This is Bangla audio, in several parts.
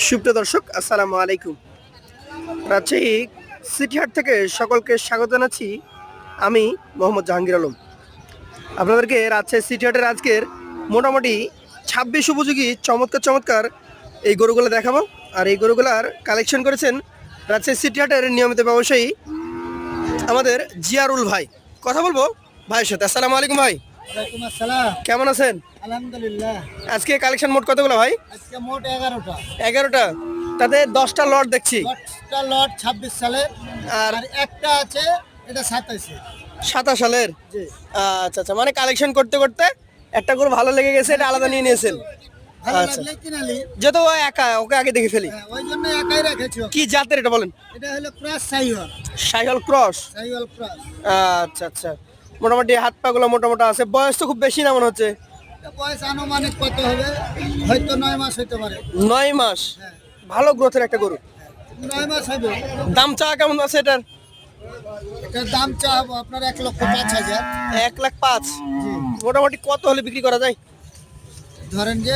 সুপ্রিয় দর্শক, আসসালামু আলাইকুম। রাজশাহী সিটিহাট থেকে সকলকে স্বাগত জানাচ্ছি। আমি মোহাম্মদ জাহাঙ্গীর আলম। আপনাদেরকে রাজশাহী সিটিহাটের আজকের মোটামুটি ছাব্বিশ উপযোগী চমৎকার চমৎকার এই গরুগুলো দেখাবো। আর এই গরুগুলার কালেকশন করেছেন রাজশাহী সিটিহাটের নিয়মিত ব্যবসায়ী আমাদের জিয়ারুল ভাই। কথা বলব ভাইয়ের সাথে। আসসালামু আলাইকুম ভাই। কেমন আছেন? আলহামদুলিল্লাহ। আজকে কালেকশন মোট কতগুলো ভাই? আজকে মোট এগারোটা। এগারোটা। তাতে দশটা লট দেখছি। দশটা লট ছাব্বিশ সালের আর একটা আছে এটা সাতাইশে সাতাশ সালের? আচ্ছা আচ্ছা মানে কালেকশন করতে করতে একটা করে ভালো লেগে গেছে এটা আলাদা নিয়ে নিয়েছেন। আচ্ছা। যেহেতু ও একা ওকে আগে দেখে ফেলি। হ্যাঁ, ওই জন্য একাই রেখেছি কি জাতের এটা বলেন? এটা হলো ক্রস সাইওয়াল সাইহল ক্রস। ক্রস। আচ্ছা আচ্ছা। মোটামুটি হাত পাগুলো মোটামুটি আছে। বয়স তো খুব বেশি না মনে হচ্ছে? বয়স আনুমানিক কত হবে? হয়তো নয় মাস হইতে পারে। নয় মাস? হ্যাঁ। ভালো গ্রোথের একটা গরু। নয় মাস হবে। দাম চা কেমন আছে এটার? এটার দাম চাবো আপনার এক লক্ষ পাঁচ হাজার। এক লাখ পাঁচ। মোটামুটি কত হলে বিক্রি করা যায়? ধরেন যে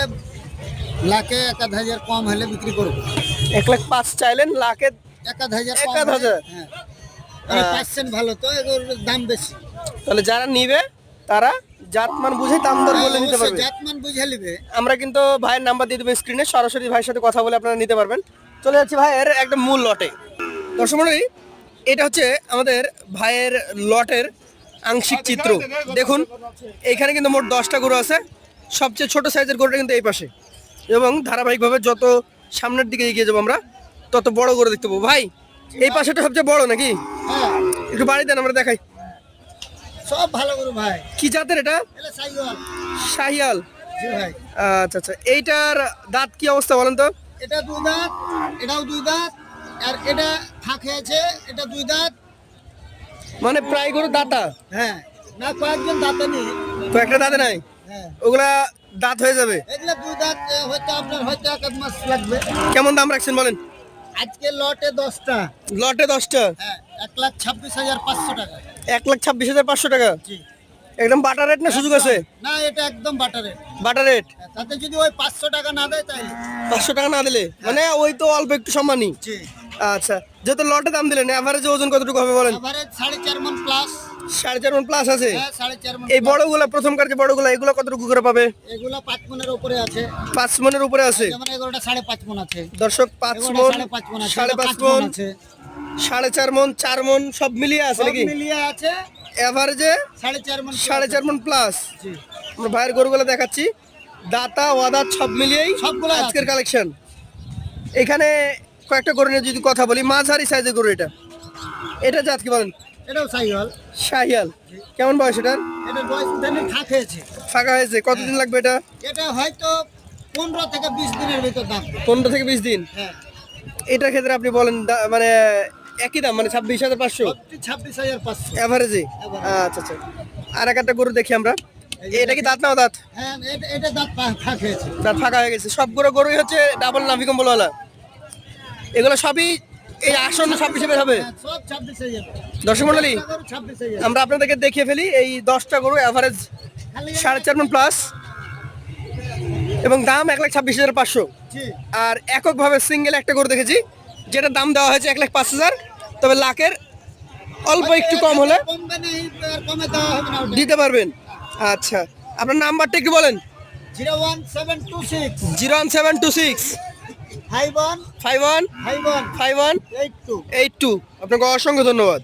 লাখে এক হাজার কম হলে বিক্রি করব। এক লাখ পাঁচ চাইলেন লাখে এক হাজার এক হাজার? হ্যাঁ। পার্সেন্ট ভালো তো এগুলোর দাম বেশি। তাহলে যারা নিবে তারা জাতমান বুঝে দাম দর বলে নিতে হ্যাঁ, পারবে। জাতমান বুঝে নিবে। আমরা কিন্তু ভাইয়ের নাম্বার দিয়ে দেবো স্ক্রিনে সরাসরি ভাইয়ের সাথে কথা বলে আপনারা নিতে পারবেন। চলে যাচ্ছি ভাইয়ের একদম মূল লটে দর্শক এটা হচ্ছে আমাদের ভাইয়ের লটের আংশিক চিত্র। দেখুন এখানে কিন্তু মোট দশটা গরু আছে। সবচেয়ে ছোট সাইজের গরুটা কিন্তু এই পাশে। এবং ধারাবাহিকভাবে যত সামনের দিকে এগিয়ে যাব আমরা তত বড় গরু দেখতে পাবো। ভাই এই পাশেটা সবচেয়ে বড় নাকি? হ্যাঁ। একটু বাড়ি দেন আমরা দেখাই। সব ভালো করে ভাই। কি জাতের এটা? শাহিয়াল ভাই। আচ্ছা আচ্ছা এইটার দাঁত কি অবস্থা বলেন তো? এটা দুই দাঁত এটাও দুই দাঁত আর এটা ফাঁক হয়েছে এটা দুই দাঁত। মানে প্রায় গরু দাঁতা? হ্যাঁ না কয়েকজন দাঁতে নেই। তো একটা দাঁতে নাই? হ্যাঁ। ওগুলা দাঁত হয়ে যাবে? এগুলো দুই দাঁত হয়তো আপনার হয়তো এক মাস লাগবে। কেমন দাম রাখছেন বলেন? আজকে লটে দশটা। লটে দশটা? হ্যাঁ এক লাখ ছাব্বিশ হাজার পাঁচশো টাকা। এক লাখ ছাব্বিশ হাজার পাঁচশো টাকা? একদম বাটার রেট না সুযোগ আছে? না এটা একদম বাটারে বাটার রেট তাতে যদি ওই পাঁচশো টাকা না দেয় তাই পাঁচশো টাকা না দিলে? মানে ওই তো অল্প একটু সম্মানই আচ্ছা যেহেতু লটে দাম দিলেন অ্যাভারেজে ওজন কতটুকু হবে বলেন? সাড়ে চার মন প্লাস সাড়ে চার মন প্লাস আছে? হ্যাঁ এই বড়গুলা প্রথমকার যে বড়গুলা এগুলো কতটুকু করে পাবে? এগুলো পাঁচ মনের উপরে আছে। পাঁচ মনের উপরে আছে? যেমন এগুলোটা সাড়ে পাঁচ মন আছে। দর্শক পাঁচ মন সাড়ে পাঁচ মন সাড়ে পাঁচ মন। আছে। সাড়ে চার মন চার মন সব মিলিয়ে আছে নাকি? মিলিয়ে আছে। অ্যাভারেজে সাড়ে চার মন সাড়ে চার মন প্লাস আমরা ভাইয়ের গরুগুলো দেখাচ্ছি। দাতা ওয়াদাত সব মিলিয়েই সবগুলো আজকের কালেকশন এখানে কয়েকটা গরু নিয়ে যদি কথা বলি মাঝারি সাইজের গরু এটা। এটা জাত কি বলেন? এটাও সাইহল। শাহিয়াল কেমন বয়স এটার? এটা বয়স উঠানে হয়েছে। ফাঁকা হয়েছে। কতদিন লাগবে এটা? এটা হয়তো পনেরো থেকে বিশ দিনের ভিতর দাম। পনেরো থেকে বিশ দিন? হ্যাঁ। এটার ক্ষেত্রে আপনি বলেন মানে একই দাম মানে ছাব্বিশ হাজার পাঁচশো? ছাব্বিশ হাজার পাঁচশো। অ্যাভারেজে আচ্ছা আচ্ছা। আর এক একটা গরু দেখি আমরা। এটা কি দাঁত না দাঁত হ্যাঁ এটা দাঁত হয়েছে দাঁত ফাঁকা হয়ে গেছে। সবগুলো গরুই হচ্ছে ডাবল নাভি কম্বলওয়ালা। এগুলো সবই এই আসন্ন সব হিসেবে হবে। হ্যাঁ, সব ছাব্বিশ হাজার। দর্শক মন্ডলী আমরা আপনাদেরকে দেখিয়ে ফেলি এই দশটা গরু অ্যাভারেজ সাড়ে চার মন প্লাস এবং দাম এক লাখ ছাব্বিশ হাজার পাঁচশো। আর এককভাবে সিঙ্গেল একটা গরু দেখেছি। যেটা দাম দেওয়া হয়েছে এক লাখ পাঁচ হাজার তবে লাখের অল্প একটু কম হলে দিতে পারবেন। আচ্ছা আপনার নাম্বারটা একটু বলেন। Zero one seven two six. Zero one seven two six five one five one five one five one eight two. Eight two. আপনাকে অসংখ্য ধন্যবাদ।